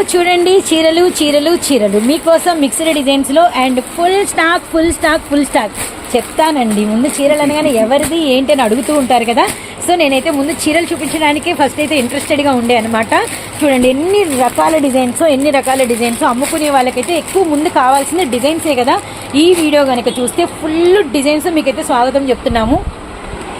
చూడండి చీరలు చీరలు చీరలు. మీకోసం mixed డిజైన్స్లో and full stock full stock full stock చెప్తానండి. ముందు చీరలు అనగానే ఎవరిది ఏంటి అని అడుగుతూ ఉంటారు కదా. సో నేనైతే ముందు చీరలు చూపించడానికి ఫస్ట్ అయితే ఇంట్రెస్టెడ్గా ఉండే అనమాట చూడండి ఎన్ని రకాల డిజైన్స్ ఎన్ని రకాల డిజైన్స్ అమ్ముకునే వాళ్ళకైతే ఎక్కువ ముందు కావాల్సిన డిజైన్సే కదా. ఈ వీడియో కనుక చూస్తే ఫుల్ డిజైన్స్ మీకైతే స్వాగతం చెప్తున్నాము.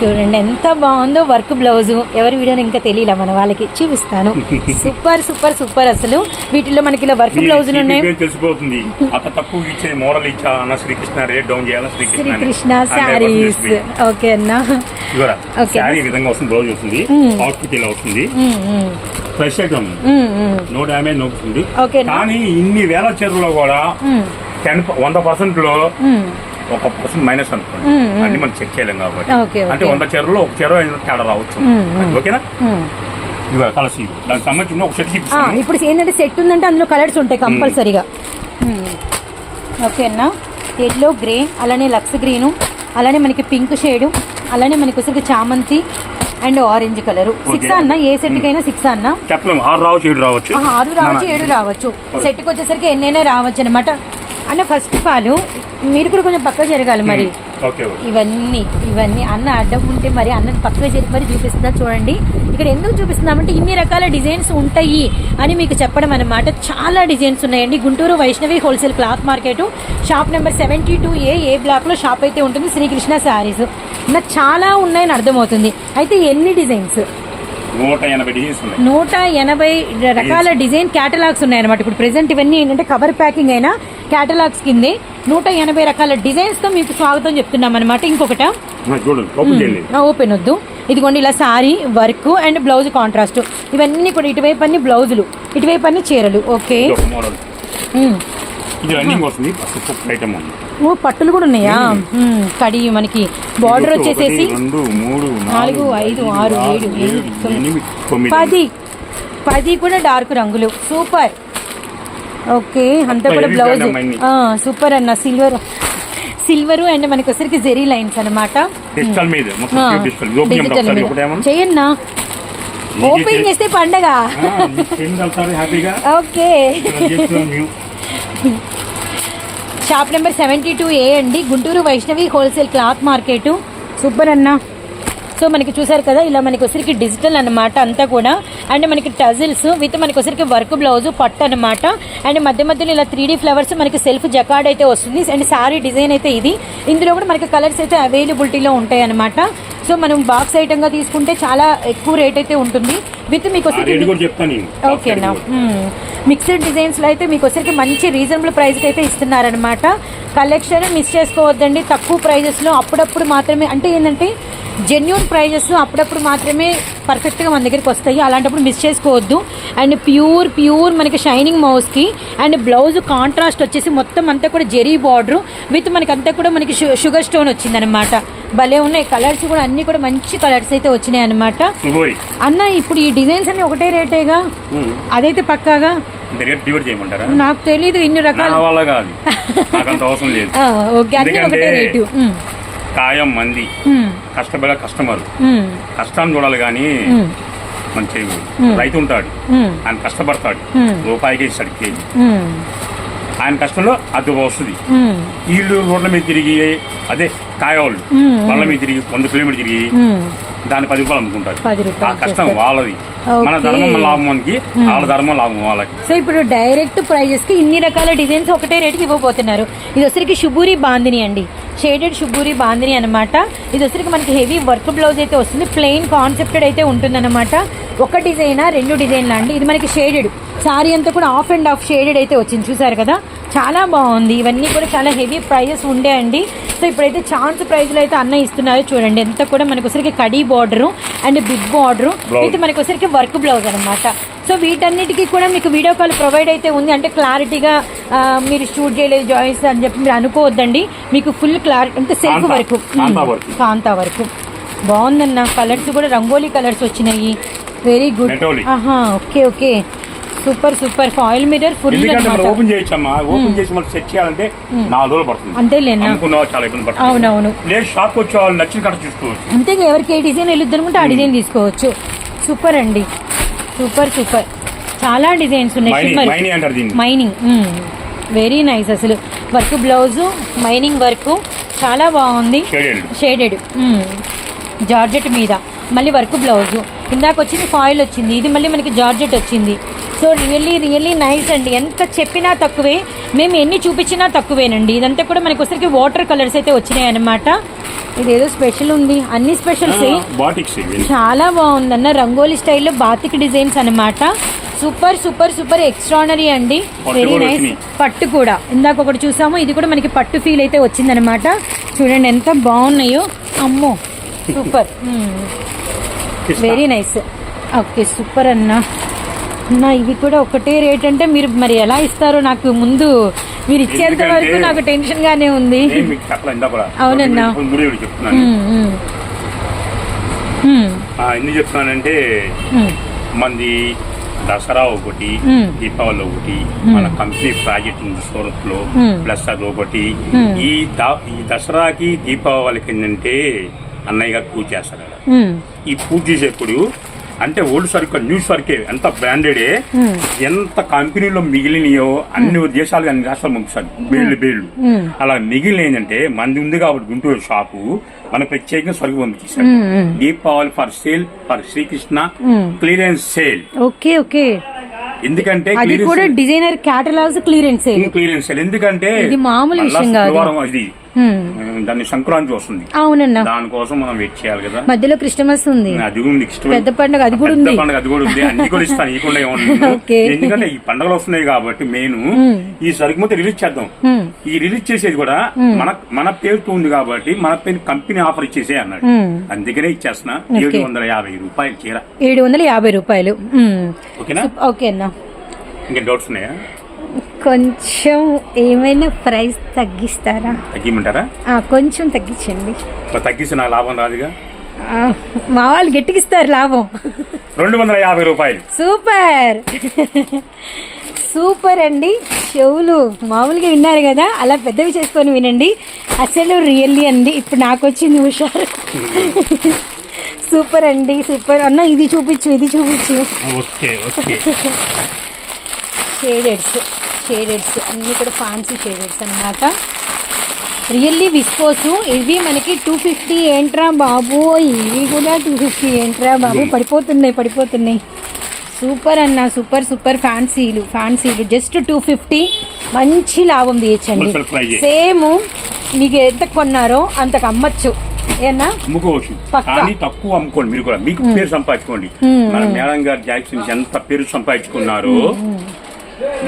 చూడండి ఎంత బాగుందో వర్క్ బ్లౌజ్. ఎవరి వీడియోని ఇంకా తెలియలే మన వాళ్ళకి చూపిస్తాను. సూపర్ సూపర్ సూపర్ అసలు. వీటిలో మనకి ఇలా వర్క్ బ్లౌజులు ఉన్నాయి. తెలిసిపోతుంది. అంత తక్కువ ఇచ్చే మోడల్ ఇచ్చా అన్న శ్రీకృష్ణ రేట్ డౌన్ చేయాలా శ్రీకృష్ణ అని. శ్రీకృష్ణ అంటే శారీస్. ఓకే అన్నా. Okay. శారీ విధంగా వస్తుంది బ్లౌజ్ వస్తుంది. అవుట్ఫిట్ ఇలా వస్తుంది. Um, um, fresh item um, um. No? కానీ ఇన్ని వేల చీరలో కూడా టెన్ వంద పర్సెంట్లో. ఒక పర్సెంట్ మైనస్ అనుకోండి. అన్ని మనం చెక్ చేయలేం కాబట్టి. అంటే. వంద చీరలో ఒక చీర తేడా రావచ్చు. ఓకేనా. ఇవ దానికి సంబంధించిన ఒక సెట్ ఇప్పుడు ఏంటంటే సెట్ ఉందంటే అందులో కలర్స్ ఉంటాయి కంపల్సరీగా. ఓకే అన్న ఎల్లో గ్రే అలానే లక్స్ గ్రీను అలానే మనకి పింక్ షేడు అలానే మనకి వచ్చరికి చామంతి అండ్ ఆరెంజ్ కలర్. సిక్స్ అన్న? ఏ సెట్ కైనా సిక్స్ అన్న? చెప్పలేము. ఆరు రావచ్చు ఏడు రావచ్చు. ఆహా, ఆరు రావచ్చు ఏడు రావచ్చు. సెట్కి వచ్చేసరికి ఎన్నైనా రావచ్చు అనమాట అన్న ఫస్ట్ ఆఫ్ ఆల్ మీరు కూడా కొంచెం పక్క జరగాలి మరి. ఇవన్నీ ఇవన్నీ అన్న అడ్డం ఉంటే మరి అన్న పక్కన జరిపి మరి చూపిస్తుందా చూడండి. ఇక్కడ ఎందుకు చూపిస్తున్నామంటే ఇన్ని రకాల డిజైన్స్ ఉంటాయి అని మీకు చెప్పడం అన్నమాట. చాలా డిజైన్స్ ఉన్నాయండి. Guntur Vaishnavi wholesale cloth market shop number seventy two A A బ్లాక్లో షాప్ అయితే ఉంటుంది శ్రీకృష్ణ శారీస్. నాకు చాలా ఉన్నాయని అర్థమవుతుంది. అయితే ఎన్ని డిజైన్స్? నూట ఎనభై డిజైన్స్ ఉన్నాయి. నూట ఎనభై రకాల డిజైన్ క్యాటలాగ్స్ ఉన్నాయన్నమాట. ఇప్పుడు ప్రెసెంట్ ఇవన్నీ ఏంటంటే కవర్ ప్యాకింగ్ అయినా క్యాటలాగ్స్ కిందే నూట ఎనభై రకాల డిజైన్స్తో మీకు స్వాగతం చెప్తున్నాం అనమాట ఇంకొకట. ఓపెన్ వద్దు. ఇదిగోండి ఇలా saree work and blouse contrast ఇవన్నీ కూడా ఇటువైపు అన్ని బ్లౌజులు ఇటువైపు అన్ని చీరలు. ఓకే ఇది రన్నింగ్ వస్తుంది ఐటమ్ ఉంది. ఓ పట్టులు కూడా ఉన్నాయా? కడి మనకి బార్డర్ వచ్చేసేసి రెండు మూడు నాలుగు, ఐదు, ఆరు, ఏడు, ఎనిమిది, పది. పది కూడా డార్క్ రంగులు. సూపర్. ఓకే అంతా కూడా బ్లౌజ్. సూపర్ అన్న సిల్వర్ సిల్వర్ అండ్ మనకి వచ్చరికి జెరీ లైన్స్ అనమాట డిజిటల్ ఓపెన్ చేస్తే పండగ. Okay. Shop number seventy two A అండి. Guntur Vaishnavi wholesale cloth market. Super అన్న. సో మనకి చూసారు కదా ఇలా మనకి వచ్చరికి డిజిటల్ అన్నమాట. అంతా కూడా అండ్ మనకి టజిల్స్ విత్ మనకి వచ్చరికి వర్క్ బ్లౌజ్ పట్టు అన్నమాట. అండ్ మధ్య మధ్యలో ఇలా త్రీ ఫ్లవర్స్ మనకి సెల్ఫ్ జకార్డ్ అయితే వస్తుంది. అండ్ సారీ డిజైన్ అయితే ఇది. ఇందులో కూడా మనకి కలర్స్ అయితే అవైలబిలిటీలో ఉంటాయి అన్నమాట. సో మనం బాక్స్ ఐటమ్గా తీసుకుంటే చాలా ఎక్కువ రేట్ అయితే ఉంటుంది. విత్ మీకు ఆ రేట్ వచ్చరికి కూడా చెప్తాను నేను. ఓకేనా మిక్స్డ్ డిజైన్స్లో అయితే మీకు వచ్చరికి మంచి రీజనబుల్ ప్రైస్కి అయితే ఇస్తున్నారనమాట కలెక్షన్ మిస్ చేసుకోవద్దండి. తక్కువ ప్రైజెస్లో అప్పుడప్పుడు మాత్రమే అంటే ఏంటంటే జెన్యున్ ప్రైజెస్ అప్పుడప్పుడు మాత్రమే పర్ఫెక్ట్గా మన దగ్గరికి వస్తాయి. అలాంటప్పుడు మిస్ చేసుకోవద్దు. అండ్ ప్యూర్ ప్యూర్ మనకి షైనింగ్ మౌస్కి అండ్ బ్లౌజ్ కాంట్రాస్ట్ వచ్చేసి మొత్తం అంతా కూడా జెరీ బార్డర్ విత్ మనకి అంతా కూడా మనకి షుగర్ స్టోన్ వచ్చిందనమాట భలే ఉన్నాయి. కలర్స్ కూడా అన్ని కూడా మంచి కలర్స్ అయితే వచ్చినాయి అనమాట అన్న ఇప్పుడు ఈ డిజైన్స్ అన్ని ఒకటే రేటేగా అదైతే పక్కాగా? నాకు తెలీదు ఇన్ని రకాల. ఓకే. అన్ని ఒకటే రేటు కాయం మంది. కష్టపడే కస్టమర్. కష్టాన్ని చూడాలి కానీ మంచి. రైతు ఉంటాడు. ఆయన కష్టపడతాడు. రూపాయికి ఇస్తాడు కేజీ. ఆయన కష్టంలో అది వస్తుంది. వీళ్ళు రోడ్ల మీద తిరిగి అదే కాయవాళ్ళు. వాళ్ళ మీద తిరిగి వంద కిలోమీటర్ తిరిగి. దాని పది రూపాయలు అమ్ముకుంటారు. ఆ కష్టం. వాళ్ళది. మన ధర్మం లాభం మనకి వాళ్ళ ధర్మం లాభం వాళ్ళకి. సో ఇప్పుడు డైరెక్ట్ ప్రైజెస్కి ఇన్ని రకాల డిజైన్స్ ఒకటే రేటుకి ఇవ్వబోతున్నారు. ఇది వచ్చరికి శుభూరి బాందిని అండి. షేడెడ్ శుభూరి బాందిని అనమాట ఇది వచ్చరికి మనకి హెవీ వర్క్ బ్లౌజ్ అయితే వస్తుంది. ప్లెయిన్ కాన్సెప్టెడ్ అయితే ఉంటుందన్నమాట. ఒక డిజైనా రెండు డిజైన్లా అండి. ఇది మనకి షేడెడ్. సారీ అంతా కూడా ఆఫ్ అండ్ ఆఫ్ షేడెడ్ అయితే వచ్చింది. చూసారు కదా? చాలా బాగుంది. ఇవన్నీ కూడా చాలా హెవీ ప్రైజెస్ ఉండే అండి. సో ఇప్పుడైతే ఛాన్స్ ప్రైజ్లో అయితే అన్న ఇస్తున్నారు. చూడండి ఎంత కూడా మనకి వచ్చరికి khadi border and big border. With మనకి వచ్చరికి వర్క్ బ్లౌజ్ అనమాట సో వీటన్నిటికీ కూడా మీకు వీడియో కాల్ ప్రొవైడ్ అయితే ఉంది. అంటే క్లారిటీగా మీరు షూట్ చేయలేదు జాయిస్ అని చెప్పి మీరు అనుకోవద్దండి. మీకు ఫుల్ క్లారిటీ అంటే సెల్ఫ్ కాంతా- వరకు. కాంతా వరకు. బాగుందన్న. కలర్స్ కూడా రంగోలీ కలర్స్ వచ్చినాయి. Very good. ఆహా okay okay super super foil mirror full open చేయొచ్చమ్మా open చేసి మనం సెట్ చేయాలంటే నాలుగు రోజులు పడుతుంది. అంతేలేనా? చాలా ఇబ్బంది పడుతుంది. అవునవును. లేదు షాప్ వచ్చే వాళ్ళు నచ్చిన కట్ట చూసుకోవచ్చు. అంతే ఎవరికి ఏ డిజైన్ వెళ్ళొద్దు అనుకుంటే ఆ డిజైన్ తీసుకోవచ్చు. సూపర్ అండి. Super super. చాలా డిజైన్స్ ఉన్నాయి. మైనింగ్ వెరీ నైస్ అసలు. Work blouse mining work. చాలా బాగుంది. షేడెడ్ షేడెడ్ జార్జెట్ మీద. మళ్ళీ వర్క్ బ్లౌజు. ఇందాక వచ్చింది ఫాయిల్ వచ్చింది. ఇది మళ్ళీ మనకి జార్జెట్ వచ్చింది. సో రియల్లీ రియల్లీ నైస్ అండి. ఎంత చెప్పినా తక్కువే. మేము ఎన్ని చూపించినా తక్కువేనండి. ఇదంతా కూడా మనకి వచ్చరికి వాటర్ కలర్స్ అయితే వచ్చినాయి అనమాట ఇదేదో స్పెషల్ ఉంది. అన్ని స్పెషల్స్ చాలా బాగుందన్న రంగోలీ స్టైల్లో బాతిక్ డిజైన్స్ అన్నమాట. సూపర్ సూపర్ సూపర్ ఎక్స్ట్రానరీ అండి. Very nice. పట్టు కూడా. ఇందాక ఒకటి చూసాము. ఇది కూడా మనకి పట్టు ఫీల్ అయితే వచ్చిందనమాట చూడండి ఎంత బాగున్నాయో. అమ్మో super. Very nice okay super అన్న. అన్న ఇవి కూడా ఒకటే రేట్ అంటే మీరు మరి ఎలా ఇస్తారో నాకు ముందు మీరు ఇచ్చేంత వరకు నాకు టెన్షన్ గానే ఉంది అవునన్నా. ఎందుకు చెప్తున్నానంటే. మంది దసరా ఒకటి. దీపావళి ఒకటి మన కంపెనీ ప్రాజెక్ట్ ఉంది సూరత్లో. ప్లస్ అది ఒకటి. ఈ ఈ దసరాకి దీపావళికి ఏంటంటే అన్నయ్య గారు పూజ చేస్తారు. ఈ పూజ చేసేప్పుడు అంటే ఓల్డ్ సరుకు న్యూ సరుకే ఎంత బ్రాండెడే మ్మ్. ఎంత కంపెనీలో మిగిలినయో అన్ని దేశాలు అన్ని రాష్ట్రాలు పంపిస్తారు బేళ్ళు బేళ్ళు మ్మ్. అలా మిగిలిన ఏంటంటే మంది ఉంది కాబట్టి గుంటూరు షాపు మన ప్రత్యేకంగా సరుకు మ్మ్. Deepavali for sale for Srikrishna. Clearance sale okay okay ఎందుకంటే అది కూడా designer catalogues clearance clearance sale ఎందుకంటే ఇది మామూలు విషయం కాదు. ఇది దాన్ని సంక్రాంతి వస్తుంది. అవునన్నా. దానికోసం మనం వెయిట్ చేయాలి కదా. మధ్యలో క్రిస్టమస్ ఉంది. అది కూడా నెక్స్ట్ పెద్ద పండుగ అది కూడా ఉంది. పండుగ అది కూడా ఉంది. అన్ని కూడా ఇస్తాను. ఏమన్నా ఓకే. ఎందుకంటే ఈ పండుగలు వస్తున్నాయి కాబట్టి మెయిన్ ఈ సరుకు మొత్తం రిలీజ్ చేద్దాం. ఈ రిలీజ్ చేసేది కూడా మన మన పేరుతో ఉంది కాబట్టి మన పేరు కంపెనీ ఆఫర్ ఇచ్చేసే అన్నాడు. అందుకనే ఇచ్చేస్తున్నా. ఏడు వందల యాభై రూపాయలు చీర. ఏడు వందల యాభై రూపాయలు. ఓకేనా? ఓకే అన్న. ఇంకా డౌట్స్ ఉన్నాయా? కొంచెం ఏమైనా ప్రైస్ తగ్గిస్తారా? తగ్గిమంటారా? కొంచెం తగ్గించండి. తగ్గిస్తే నాకు లాభం రాదుగా? మా వాళ్ళు గట్టిగిస్తారు లాభం. రెండు వందల యాభై రూపాయలు. సూపర్. సూపర్ అండి. చెవులు మామూలుగా విన్నారు కదా అలా పెద్దవి చేసుకొని వినండి. అసలు రియల్లీ అండి. ఇప్పుడు నాకు వచ్చింది హుషారు. సూపర్ అండి సూపర్. అన్న ఇది చూపించు ఇది చూపించు. Okay okay. షేడెడ్స్ షేడెడ్స్ అన్నీ కూడా ఫ్యాన్సీ షేడెడ్స్ అన్నమాట. రియల్లీ విస్కోసు ఇవి మనకి టూ ఫిఫ్టీ ఏంట్రా బాబు? ఇవి కూడా టూ ఫిఫ్టీ ఏంట్రా బాబు? పడిపోతున్నాయి పడిపోతున్నాయి. సూపర్ అన్న సూపర్ సూపర్ ఫ్యాన్సీలు ఫ్యాన్సీలు జస్ట్ టూ ఫిఫ్టీ మంచి లాభం తీయచ్చండి. సేమ్ మీకు ఎంత కొన్నారో అంతకు అమ్మచ్చు. ఏనా. కానీ తక్కువ అమ్ముకోండి. మీరు కూడా మీకు పేరు సంపాదించుకోండి. మన మేడం గారు జాక్సన్ ఎంత పేరు సంపాదించుకున్నారో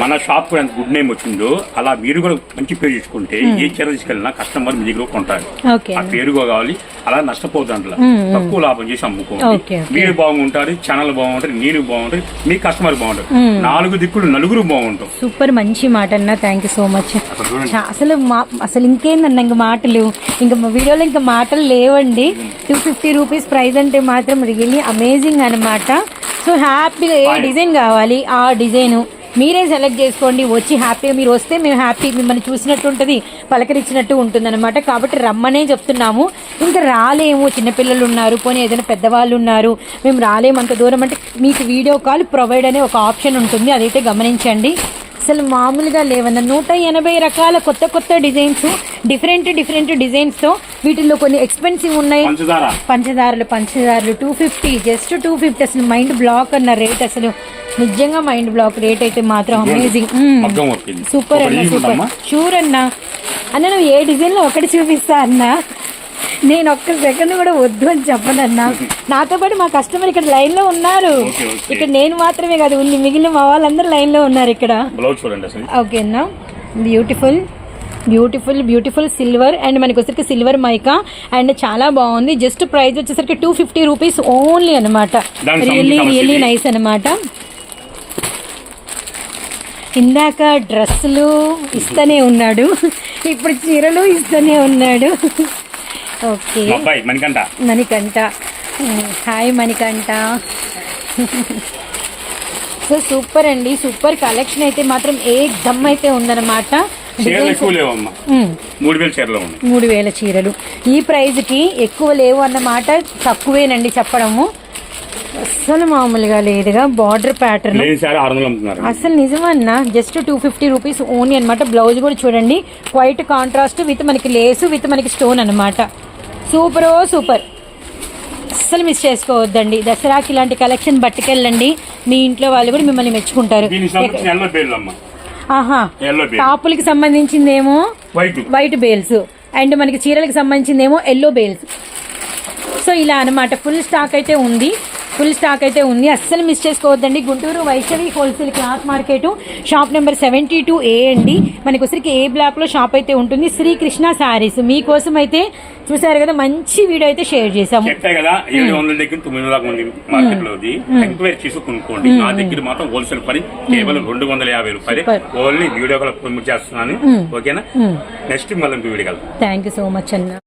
మన షాప్ కూడా ఎంత గుడ్ నేమ్ వచ్చిందో అలా మీరు కూడా మంచి పేరు తెచ్చుకుంటే ఏ చీర తీసుకెళ్ళినా కస్టమర్ మీ దగ్గర కొంటారు. ఆ పేరు కావాలి అలా నష్టపోతుంది అందులో. తక్కువ లాభం చేసి అమ్ముకోండి. మీరు బాగుంటారు ఛానల్ బాగుంటారు నేను బాగుంటారు మీ కస్టమర్ బాగుంటారు. నాలుగు దిక్కులు నలుగురు బాగుంటాం. సూపర్ మంచి మాట అన్న థ్యాంక్ యూ సో మచ్ అసలు అసలు ఇంకేందన్న ఇంక మాటలు. ఇంకా వీడియోలో ఇంకా మాటలు లేవండి. టూ ఫిఫ్టీ రూపీస్ ప్రైస్ అంటే మాత్రం రియల్లీ అమేజింగ్ అనమాట సో హ్యాపీగా ఏ డిజైన్ కావాలి? ఆ డిజైన్ మీరే సెలెక్ట్ చేసుకోండి వచ్చి హ్యాపీగా మీరు వస్తే మేము హ్యాపీ మిమ్మల్ని చూసినట్టు ఉంటుంది పలకరించినట్టు ఉంటుందన్నమాట. కాబట్టి రమ్మనే చెప్తున్నాము. ఇంకా రాలేము చిన్నపిల్లలు ఉన్నారు పోనీ ఏదైనా పెద్దవాళ్ళు ఉన్నారు మేము రాలేము అంత దూరం. అంటే మీకు వీడియో కాల్ ప్రొవైడ్ అనే ఒక ఆప్షన్ ఉంటుంది అదైతే గమనించండి. అసలు మామూలుగా లేవన్న. నూట ఎనభై రకాల కొత్త కొత్త డిజైన్స్ డిఫరెంట్ డిఫరెంట్ డిజైన్స్తో వీటిల్లో కొన్ని ఎక్స్పెన్సివ్ ఉన్నాయి. పంచదార. పంచదారలు పంచదారలు two fifty just two fifty అసలు మైండ్ బ్లాక్ అన్న రేట్ అసలు. నిజంగా మైండ్ బ్లాక్ రేట్ అయితే మాత్రం అమేజింగ్ సూపర్ అన్న సూపర్. షూర్ అన్న. అన్న నువ్వు ఏ డిజైన్లో ఒకటి చూపిస్తా అన్న. నేను ఒక్క సెకండ్ కూడా వద్దు అని చెప్పనన్నా. నాతో పాటు మా కస్టమర్ ఇక్కడ లైన్లో ఉన్నారు. ఇక్కడ నేను మాత్రమే కాదు ఉంది మిగిలిన మా వాళ్ళందరూ లైన్లో ఉన్నారు ఇక్కడ. ఓకే అన్న. Beautiful beautiful beautiful silver and మనకి వచ్చేసరికి సిల్వర్ మైకా. అండ్ చాలా బాగుంది. జస్ట్ ప్రైస్ వచ్చేసరికి టూ ఫిఫ్టీ రూపీస్ ఓన్లీ అనమాట రియల్లీ రియల్లీ. నైస్ అనమాట ఇందాక డ్రెస్సులు ఇస్తూనే ఉన్నాడు. ఇప్పుడు చీరలు ఇస్తూనే ఉన్నాడు. ఓకే. అబ్బాయి Manikanta Manikantha. Hi Manikantha. So super అండి సూపర్ కలెక్షన్ అయితే మాత్రం ఏ దమ్ అయితే ఉందన్నమాట. మూడు వేల చీరలు ఈ ప్రైజ్కి ఎక్కువ లేవు అన్నమాట తక్కువేనండి చెప్పడము. అస్సలు మామూలుగా లేదుగా బార్డర్ ప్యాటర్న్ అసలు నిజమన్నా just two fifty rupees only అనమాట బ్లౌజ్ కూడా చూడండి క్వైట్ కాంట్రాస్ట్ విత్ మనకి లేసు విత్ మనకి స్టోన్ అనమాట సూపర్ సూపర్. అస్సలు మిస్ చేసుకోవద్దండి. దసరాకి ఇలాంటి కలెక్షన్ పట్టుకెళ్ళండి. మీ ఇంట్లో వాళ్ళు కూడా మిమ్మల్ని మెచ్చుకుంటారు. ఆహా. టాపులకి సంబంధించిందేమో? వైట్ బేల్స్ అండ్ మనకి చీరలకు సంబంధించిందేమో ఎల్లో బేల్స్ సో ఇలా అన్నమాట. ఫుల్ స్టాక్ అయితే ఉంది. ఫుల్ స్టాక్ అయితే ఉంది. అస్సలు మిస్ చేసుకోవద్దండి. Guntur Vaishnavi wholesale cloth market shop number seventy two A అండి. మనకి వచ్చరికి ఏ బ్లాక్లో షాప్ అయితే ఉంటుంది. శ్రీకృష్ణ శారీస్ మీకోసం అయితే చూసారు కదా మంచి వీడియో అయితే షేర్ చేసాము చెప్పే కదా ఏడు వందల దగ్గర తొమ్మిది వందల మంది మార్కెట్లో ఎంక్వైరీ చేసి కొనుక్కోండి. నా దగ్గర మాత్రం హోల్సేల్ పని కేవలం రెండు వందల యాభై రూపాయలు. ఓన్లీ వీడియో చేస్తున్నాను. ఓకేనా? నెక్స్ట్ మళ్ళీ video thank you so much అన్న.